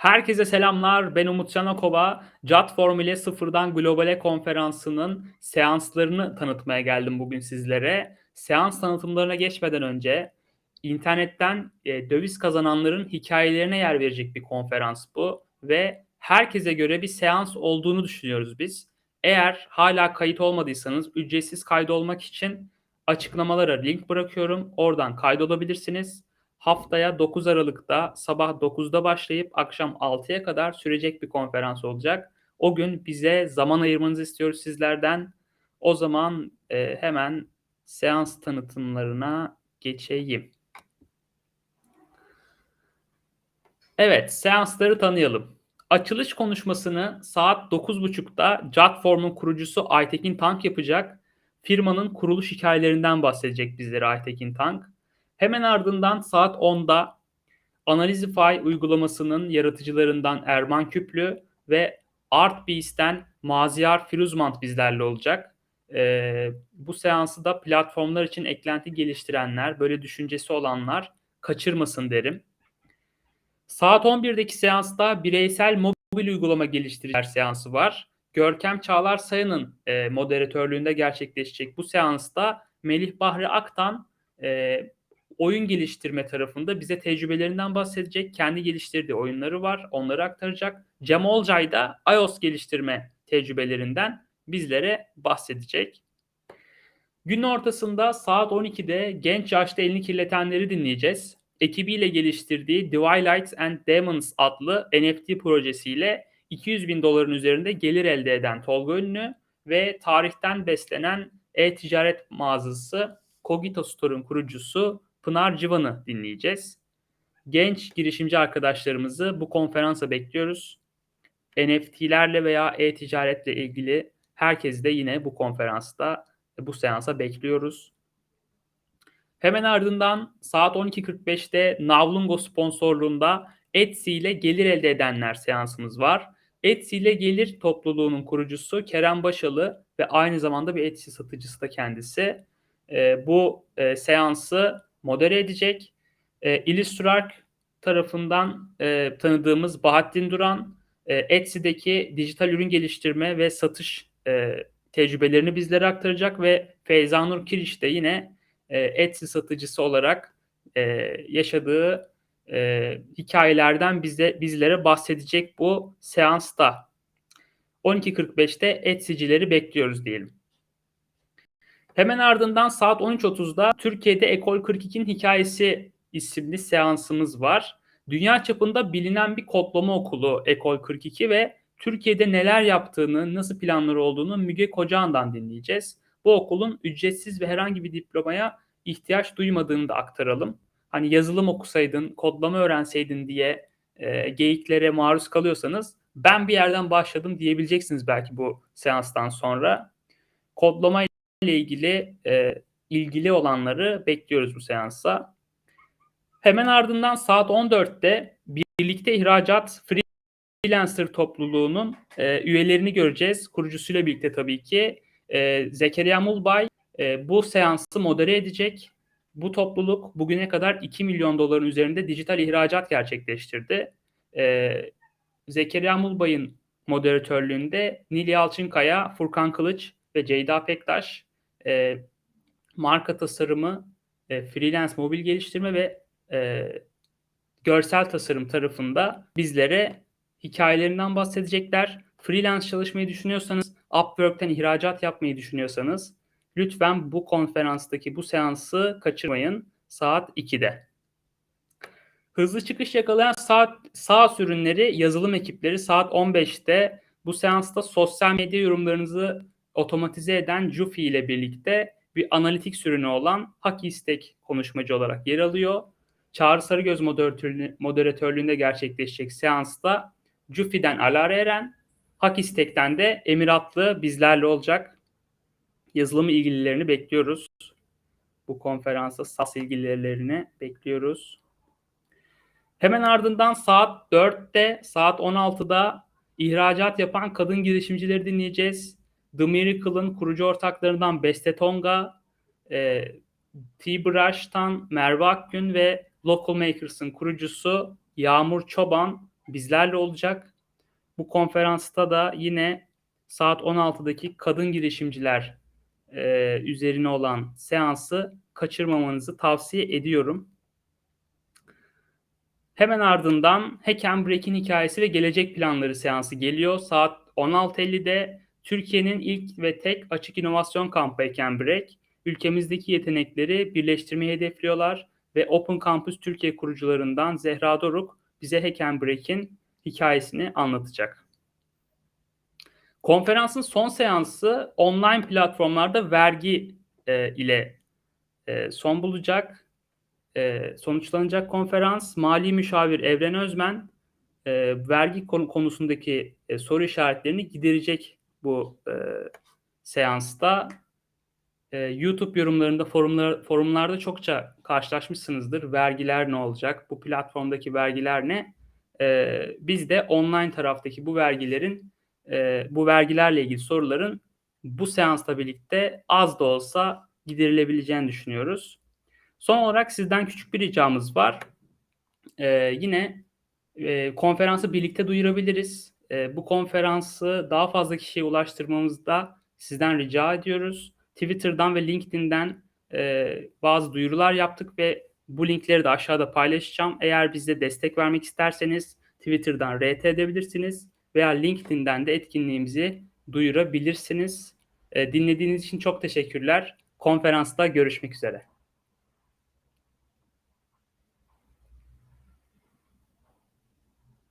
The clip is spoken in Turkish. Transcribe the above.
Herkese selamlar. Ben Umut Canakova. CAT Formüle Sıfırdan Globale konferansının seanslarını tanıtmaya geldim bugün sizlere. Seans tanıtımlarına geçmeden önce internetten e, döviz kazananların hikayelerine yer verecek bir konferans bu ve herkese göre bir seans olduğunu düşünüyoruz biz. Eğer hala kayıt olmadıysanız ücretsiz kaydolmak için açıklamalara link bırakıyorum. Oradan kaydolabilirsiniz haftaya 9 Aralık'ta sabah 9'da başlayıp akşam 6'ya kadar sürecek bir konferans olacak. O gün bize zaman ayırmanızı istiyoruz sizlerden. O zaman e, hemen seans tanıtımlarına geçeyim. Evet, seansları tanıyalım. Açılış konuşmasını saat 9.30'da Jotform'un kurucusu Aytekin Tank yapacak. Firmanın kuruluş hikayelerinden bahsedecek bizlere Aytekin Tank. Hemen ardından saat 10'da Analizify uygulamasının yaratıcılarından Erman Küplü ve ArtBeast'ten Maziyar Firuzmant bizlerle olacak. Ee, bu seansı da platformlar için eklenti geliştirenler, böyle düşüncesi olanlar kaçırmasın derim. Saat 11'deki seansta bireysel mobil uygulama geliştiriciler seansı var. Görkem Çağlar Sayın'ın e, moderatörlüğünde gerçekleşecek bu seansta Melih Bahri Aktan e, oyun geliştirme tarafında bize tecrübelerinden bahsedecek. Kendi geliştirdiği oyunları var. Onları aktaracak. Cem Olcay da iOS geliştirme tecrübelerinden bizlere bahsedecek. Günün ortasında saat 12'de genç yaşta elini kirletenleri dinleyeceğiz. Ekibiyle geliştirdiği Twilight and Demons adlı NFT projesiyle 200 bin doların üzerinde gelir elde eden Tolga Ünlü ve tarihten beslenen e-ticaret mağazası Cogito Store'un kurucusu Pınar Civan'ı dinleyeceğiz. Genç girişimci arkadaşlarımızı bu konferansa bekliyoruz. NFT'lerle veya e-ticaretle ilgili herkesi de yine bu konferansta, bu seansa bekliyoruz. Hemen ardından saat 12.45'te Navlungo sponsorluğunda Etsy ile gelir elde edenler seansımız var. Etsy ile gelir topluluğunun kurucusu Kerem Başalı ve aynı zamanda bir Etsy satıcısı da kendisi. E, bu e, seansı modere edecek. E, Illustrark tarafından e, tanıdığımız Bahattin Duran e, Etsy'deki dijital ürün geliştirme ve satış e, tecrübelerini bizlere aktaracak ve Feyzanur Kiriş de yine e, Etsy satıcısı olarak e, yaşadığı e, hikayelerden bize bizlere bahsedecek bu seansta. 12.45'te Etsy'cileri bekliyoruz diyelim. Hemen ardından saat 13.30'da Türkiye'de Ekol 42'nin hikayesi isimli seansımız var. Dünya çapında bilinen bir kodlama okulu Ekol 42 ve Türkiye'de neler yaptığını, nasıl planları olduğunu Müge Kocahan'dan dinleyeceğiz. Bu okulun ücretsiz ve herhangi bir diplomaya ihtiyaç duymadığını da aktaralım. Hani yazılım okusaydın, kodlama öğrenseydin diye e, geyiklere maruz kalıyorsanız ben bir yerden başladım diyebileceksiniz belki bu seanstan sonra. Kodlama ile ilgili e, ilgili olanları bekliyoruz bu seansa. Hemen ardından saat 14'te birlikte ihracat freelancer topluluğunun e, üyelerini göreceğiz. Kurucusuyla birlikte tabii ki. E, Zekeriya Mulbay e, bu seansı modere edecek. Bu topluluk bugüne kadar 2 milyon doların üzerinde dijital ihracat gerçekleştirdi. E, Zekeriya Mulbay'ın moderatörlüğünde Nili Alçınkaya, Furkan Kılıç ve Ceyda Pektaş e, marka tasarımı, e, freelance mobil geliştirme ve e, görsel tasarım tarafında bizlere hikayelerinden bahsedecekler. Freelance çalışmayı düşünüyorsanız, Upwork'ten ihracat yapmayı düşünüyorsanız lütfen bu konferanstaki bu seansı kaçırmayın saat 2'de. Hızlı çıkış yakalayan saat sağ ürünleri yazılım ekipleri saat 15'te bu seansta sosyal medya yorumlarınızı otomatize eden Jufi ile birlikte bir analitik sürünü olan Haki İstek konuşmacı olarak yer alıyor. Çağrı Sarıgöz moderatörlüğünde gerçekleşecek seansta Jufi'den Alara Eren, Haki İstek'ten de Emiratlı bizlerle olacak. Yazılım ilgililerini bekliyoruz. Bu konferansa SAS ilgililerini bekliyoruz. Hemen ardından saat 4'te, saat 16'da ihracat yapan kadın girişimcileri dinleyeceğiz. The Miracle'ın kurucu ortaklarından Beste Tonga, e, T-Brush'tan Merve Akgün ve Local Makers'ın kurucusu Yağmur Çoban bizlerle olacak. Bu konferansta da yine saat 16'daki kadın girişimciler e, üzerine olan seansı kaçırmamanızı tavsiye ediyorum. Hemen ardından Hack and Break'in hikayesi ve gelecek planları seansı geliyor. Saat 16.50'de Türkiye'nin ilk ve tek açık inovasyon kampı and Break. Ülkemizdeki yetenekleri birleştirmeyi hedefliyorlar ve Open Campus Türkiye kurucularından Zehra Doruk bize Hack and Break'in hikayesini anlatacak. Konferansın son seansı online platformlarda vergi e, ile e, son bulacak. E, sonuçlanacak konferans mali müşavir Evren Özmen e, vergi konu, konusundaki e, soru işaretlerini giderecek bu e, seansta. E, YouTube yorumlarında forumlar, forumlarda çokça karşılaşmışsınızdır. Vergiler ne olacak? Bu platformdaki vergiler ne? E, biz de online taraftaki bu vergilerin e, bu vergilerle ilgili soruların bu seansla birlikte az da olsa giderilebileceğini düşünüyoruz. Son olarak sizden küçük bir ricamız var. E, yine e, konferansı birlikte duyurabiliriz. E, bu konferansı daha fazla kişiye ulaştırmamızda sizden rica ediyoruz. Twitter'dan ve LinkedIn'den e, bazı duyurular yaptık ve bu linkleri de aşağıda paylaşacağım. Eğer bize destek vermek isterseniz Twitter'dan RT edebilirsiniz veya LinkedIn'den de etkinliğimizi duyurabilirsiniz. E, dinlediğiniz için çok teşekkürler. Konferansta görüşmek üzere.